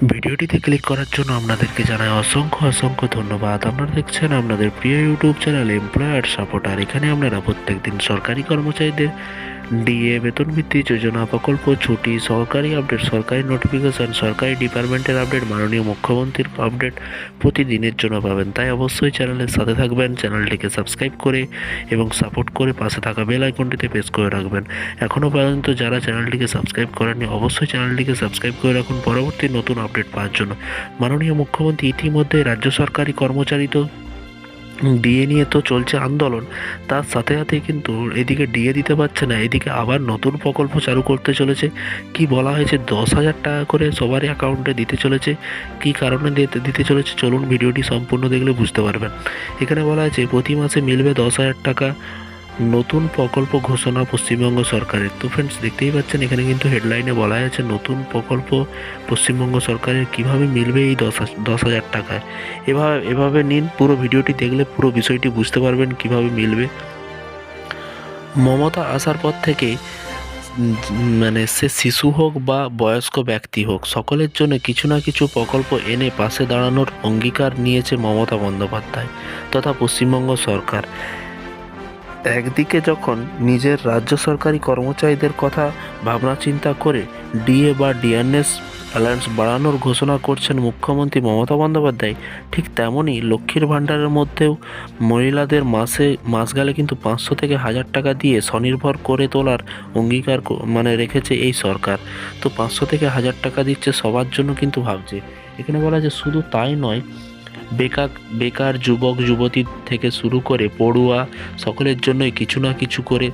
ভিডিওটিতে ক্লিক করার জন্য আপনাদেরকে জানাই অসংখ্য অসংখ্য ধন্যবাদ। আপনারা দেখছেন আপনাদের প্রিয় ইউটিউব চ্যানেল এমপ্লয়ার সাপোর্টার এখানে আপনারা প্রত্যেকদিন সরকারি কর্মচারীদের ডিএ বেতন ভিত্তি যোজনা প্রকল্প ছুটি, সরকারি আপডেট, সরকারি নোটিফিকেশন সরকারি ডিপার্টমেন্টের আপডেট মাননীয় মুখ্যমন্ত্রীর আপডেট প্রতিদিনের জন্য পাবেন। তাই অবশ্যই চ্যানেলের সাথে থাকবেন চ্যানেলটিকে সাবস্ক্রাইব করে এবং সাপোর্ট করে পাশে থাকা বেল আইকনটিতে প্রেস করে রাখবেন। এখনও পর্যন্ত যারা চ্যানেলটিকে সাবস্ক্রাইব করেননি, অবশ্যই চ্যানেলটিকে সাবস্ক্রাইব করে রাখুন পরবর্তী নতুন আপডেট পাওয়ার জন্য। মাননীয় মুখ্যমন্ত্রী ইতিমধ্যে রাজ্য সরকারি কর্মচারী তো ডিএ নিয়ে তো চলছে আন্দোলন, তার সাথে সাথে কিন্তু এদিকে ডিএ দিতে পারছে না, এদিকে আবার নতুন প্রকল্প চালু করতে চলেছে। কি বলা হয়েছে? দশ হাজার টাকা করে সবারই অ্যাকাউন্টে দিতে চলেছে। কি কারণে দিতে চলেছে? চলুন ভিডিওটি সম্পূর্ণ দেখলে বুঝতে পারবেন। এখানে বলা হয়েছে, প্রতি মাসে মিলবে দশ হাজার টাকা। নতুন প্রকল্প ঘোষণা পশ্চিমবঙ্গ সরকারের। তো ফ্রেন্ডস দেখতেই পাচ্ছেন এখানে কিন্তু হেডলাইনে বলা আছে নতুন প্রকল্প পশ্চিমবঙ্গ সরকারের কীভাবে মিলবে এই দশ দশ হাজার টাকায়। এভাবে এভাবে নিন পুরো ভিডিওটি দেখলে পুরো বিষয়টি বুঝতে পারবেন কীভাবে মিলবে। মমতা আসার পর উম, মানে সে শিশু হোক বা বয়স্ক ব্যক্তি হোক সকলের জন্য কিছু না কিছু প্রকল্প এনে পাশে দাঁড়ানোর অঙ্গীকার নিয়েছে মমতা বন্দ্যোপাধ্যায় তথা পশ্চিমবঙ্গ সরকার। একদিকে যখন নিজের রাজ্য সরকারি কর্মচারীদের কথা ভাবনা চিন্তা করে ডিএ বা ডিএনএস অ্যালায়েন্স বাড়ানোর ঘোষণা করছেন মুখ্যমন্ত্রী মমতা বন্দ্যোপাধ্যায়, ঠিক তেমনই লক্ষ্মীর ভাণ্ডারের মধ্যেও মহিলাদের মাসে মাস গেলে কিন্তু পাঁচশো থেকে হাজার টাকা দিয়ে স্বনির্ভর করে তোলার অঙ্গীকার মানে রেখেছে এই সরকার। তো পাঁচশো থেকে হাজার টাকা দিচ্ছে সবার জন্য কিন্তু ভাবছে। এখানে বলা যে শুধু তাই নয় বেকার বেকার যুবক যুবতী থেকে শুরু করে পড়ুয়া সকলের জন্যই কিছু না কিছু করে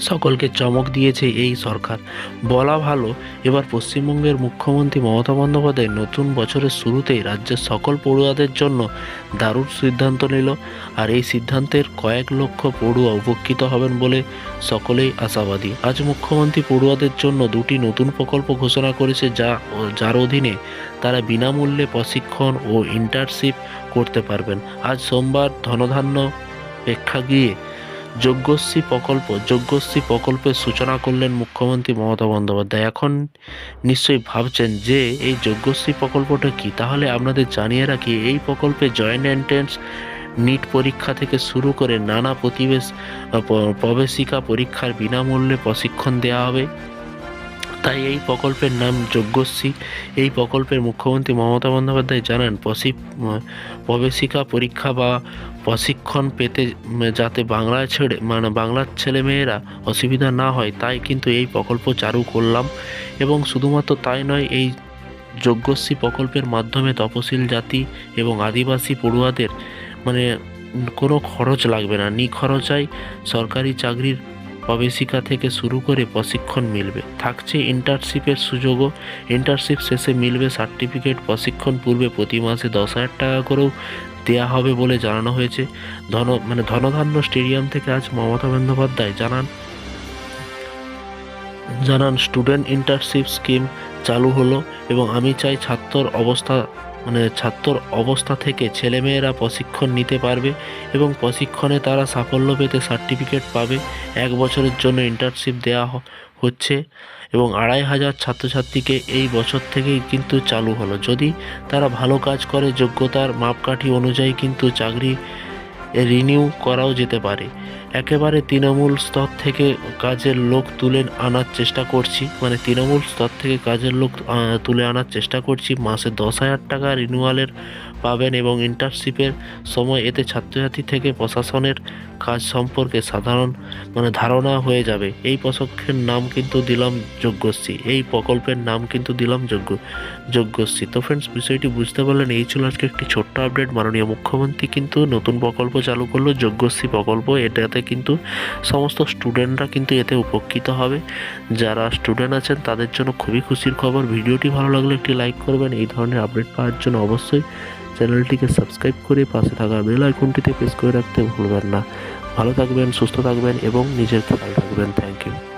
সকলকে চমক দিয়েছে এই সরকার। বলা ভালো, এবার পশ্চিমবঙ্গের মুখ্যমন্ত্রী মমতা বন্দ্যোপাধ্যায় নতুন বছরের শুরুতেই রাজ্যের সকল পড়ুয়াদের জন্য দারুণ সিদ্ধান্ত নিল আর এই সিদ্ধান্তের কয়েক লক্ষ পড়ুয়া উপকৃত হবেন বলে সকলেই আশাবাদী। আজ মুখ্যমন্ত্রী পড়ুয়াদের জন্য দুটি নতুন প্রকল্প ঘোষণা করেছে যা যার অধীনে তারা বিনামূল্যে প্রশিক্ষণ ও ইন্টার্নশিপ করতে পারবেন। আজ সোমবার ধনধান্য প্রেক্ষাগৃহে যজ্ঞশ্রী প্রকল্প যজ্ঞশ্রী প্রকল্পের সূচনা করলেন মুখ্যমন্ত্রী মমতা বন্দ্যোপাধ্যায়। এখন নিশ্চয়ই ভাবছেন যে এই যজ্ঞশ্রী প্রকল্পটা কি? তাহলে আপনাদের জানিয়ে রাখি, এই প্রকল্পে জয়েন্ট এন্ট্রেন্স নিট পরীক্ষা থেকে শুরু করে নানা প্রতিবেশ প্রবেশিকা পরীক্ষার বিনামূল্যে প্রশিক্ষণ দেওয়া হবে। তাই এই প্রকল্পের নাম যজ্ঞশ্রী। এই প্রকল্পের মুখ্যমন্ত্রী মমতা বন্দ্যোপাধ্যায় জানান প্রশি- প্রবেশিকা পরীক্ষা বা প্রশিক্ষণ পেতে যাতে বাংলায় ছেড়ে মানে বাংলার ছেলেমেয়েরা অসুবিধা না হয়, তাই কিন্তু এই প্রকল্প চালু করলাম। এবং শুধুমাত্র তাই নয়, এই যজ্ঞশ্রী প্রকল্পের মাধ্যমে তপশিল জাতি এবং আদিবাসী পড়ুয়াদের মানে কোনো খরচ লাগবে না। নিখরচায় সরকারি চাকরির প্রবেশিকা থেকে শুরু করে প্রশিক্ষণ মিলবে। থাকছে ইন্টার্নশিপের সুযোগও। ইন্টার্নশিপ শেষে মিলবে সার্টিফিকেট প্রশিক্ষণ পূর্বে প্রতি মাসে দশ হাজার টাকা করেও দেওয়া হবে বলে জানানো হয়েছে। ধন মানে ধনধান্য স্টেডিয়াম থেকে আজ মমতা বন্দ্যোপাধ্যায় জানান। জানান, স্টুডেন্ট ইন্টার্নশিপ স্কিম চালু হলো এবং আমি চাই ছাত্রর অবস্থা মানে ছাত্র অবস্থা থেকে ছেলেমেয়েরা প্রশিক্ষণ নিতে পারবে এবং প্রশিক্ষণে তারা সাফল্য পেতে সার্টিফিকেট পাবে। এক বছরের জন্য ইন্টার্নশিপ দেওয়া হচ্ছে এবং আড়াই হাজার ছাত্রছাত্রীকে এই বছর থেকেই কিন্তু চালু হলো। যদি তারা ভালো কাজ করে, যোগ্যতার মাপকাঠি অনুযায়ী কিন্তু চাকরি রিনিউ করাও যেতে পারে। একেবারে তৃণমূল স্তর থেকে কাজের লোক তুলে আনার চেষ্টা করছি। মানে তৃণমূল স্তর থেকে কাজের লোক তুলে আনার চেষ্টা করছি। মাসে দশ হাজার টাকা রিনিউয়ালের পাবেন এবং ইন্টার্নশিপের সময় এতে ছাত্রছাত্রী থেকে প্রশাসনের কাজ সম্পর্কে সাধারণ মানে ধারণা হয়ে যাবে। এই প্রশিক্ষণের নাম কিন্তু দিলাম যজ্ঞশ্রী। এই প্রকল্পের নাম কিন্তু দিলাম যজ্ঞ, যজ্ঞশ্রী। তো ফ্রেন্ডস বিষয়টি বুঝতে পারলেন, এই ছিল আজকে একটি ছোট্ট আপডেট মাননীয় মুখ্যমন্ত্রী কিন্তু নতুন প্রকল্প চালু করল, যজ্ঞশ্রী প্রকল্প। এটাতে কিন্তু সমস্ত স্টুডেন্টরা কিন্তু এতে উপকৃত হবে। যারা স্টুডেন্ট আছেন, তাদের জন্য খুবই খুশির খবর। ভিডিওটি ভালো লাগলে একটি লাইক করবেন। এই ধরনের আপডেট পাওয়ার জন্য অবশ্যই চ্যানেলটিকে সাবস্ক্রাইব করে পাশে থাকা বেল আইকনটিতে প্রেস করে রাখতে ভুলবেন না। ভালো থাকবেন, সুস্থ থাকবেন এবং নিজের খেয়াল রাখবেন। Thank you